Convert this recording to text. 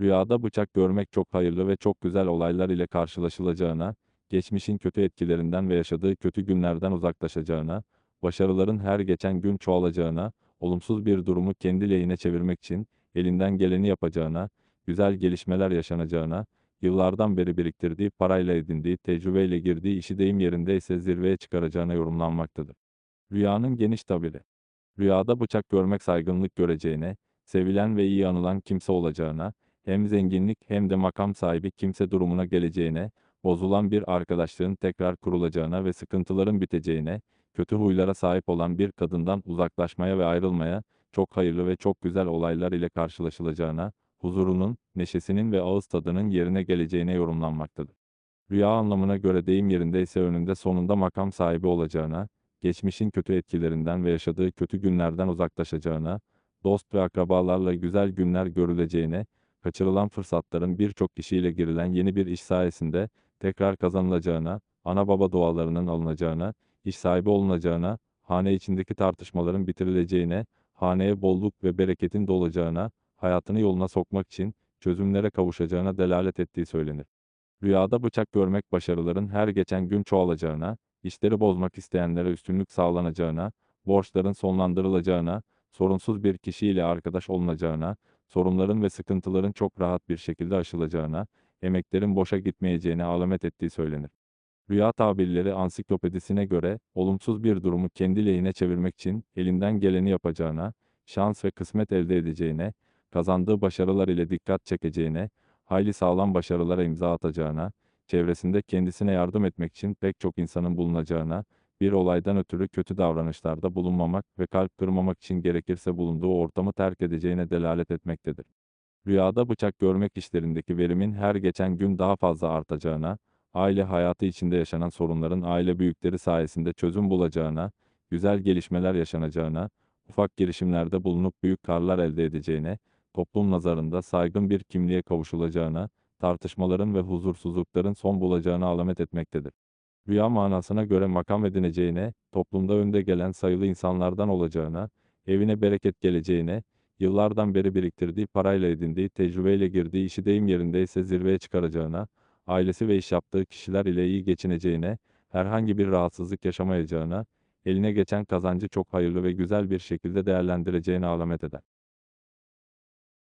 Rüyada bıçak görmek çok hayırlı ve çok güzel olaylar ile karşılaşılacağına, geçmişin kötü etkilerinden ve yaşadığı kötü günlerden uzaklaşacağına, başarıların her geçen gün çoğalacağına, olumsuz bir durumu kendi lehine çevirmek için elinden geleni yapacağına, güzel gelişmeler yaşanacağına, yıllardan beri biriktirdiği parayla edindiği tecrübeyle girdiği işi deyim yerinde ise zirveye çıkaracağına yorumlanmaktadır. Rüyanın geniş tabiri. Rüyada bıçak görmek saygınlık göreceğine, sevilen ve iyi anılan kimse olacağına, hem zenginlik hem de makam sahibi kimse durumuna geleceğine, bozulan bir arkadaşlığın tekrar kurulacağına ve sıkıntıların biteceğine, kötü huylara sahip olan bir kadından uzaklaşmaya ve ayrılmaya, çok hayırlı ve çok güzel olaylar ile karşılaşılacağına, huzurunun, neşesinin ve ağız tadının yerine geleceğine yorumlanmaktadır. Rüya anlamına göre deyim yerinde ise önünde sonunda makam sahibi olacağına, geçmişin kötü etkilerinden ve yaşadığı kötü günlerden uzaklaşacağına, dost ve akrabalarla güzel günler görüleceğine, kaçırılan fırsatların birçok kişiyle girilen yeni bir iş sayesinde tekrar kazanılacağına, ana baba dualarının alınacağına, iş sahibi olunacağına, hane içindeki tartışmaların bitirileceğine, haneye bolluk ve bereketin dolacağına, hayatını yoluna sokmak için çözümlere kavuşacağına delalet ettiği söylenir. Rüyada bıçak görmek başarıların her geçen gün çoğalacağına, işleri bozmak isteyenlere üstünlük sağlanacağına, borçların sonlandırılacağına, sorunsuz bir kişiyle arkadaş olunacağına, sorunların ve sıkıntıların çok rahat bir şekilde aşılacağına, emeklerin boşa gitmeyeceğine alamet ettiği söylenir. Rüya tabirleri ansiklopedisine göre, olumsuz bir durumu kendi lehine çevirmek için elinden geleni yapacağına, şans ve kısmet elde edeceğine, kazandığı başarılar ile dikkat çekeceğine, hayli sağlam başarılara imza atacağına, çevresinde kendisine yardım etmek için pek çok insanın bulunacağına, bir olaydan ötürü kötü davranışlarda bulunmamak ve kalp kırmamak için gerekirse bulunduğu ortamı terk edeceğine delalet etmektedir. Rüyada bıçak görmek işlerindeki verimin her geçen gün daha fazla artacağına, aile hayatı içinde yaşanan sorunların aile büyükleri sayesinde çözüm bulacağına, güzel gelişmeler yaşanacağına, ufak girişimlerde bulunup büyük karlar elde edeceğine, toplum nazarında saygın bir kimliğe kavuşulacağına, tartışmaların ve huzursuzlukların son bulacağına alamet etmektedir. Rüya manasına göre makam edineceğine, toplumda önde gelen sayılı insanlardan olacağına, evine bereket geleceğine, yıllardan beri biriktirdiği parayla edindiği tecrübeyle girdiği işi deyim yerinde ise zirveye çıkaracağına, ailesi ve iş yaptığı kişiler ile iyi geçineceğine, herhangi bir rahatsızlık yaşamayacağına, eline geçen kazancı çok hayırlı ve güzel bir şekilde değerlendireceğine alamet eder.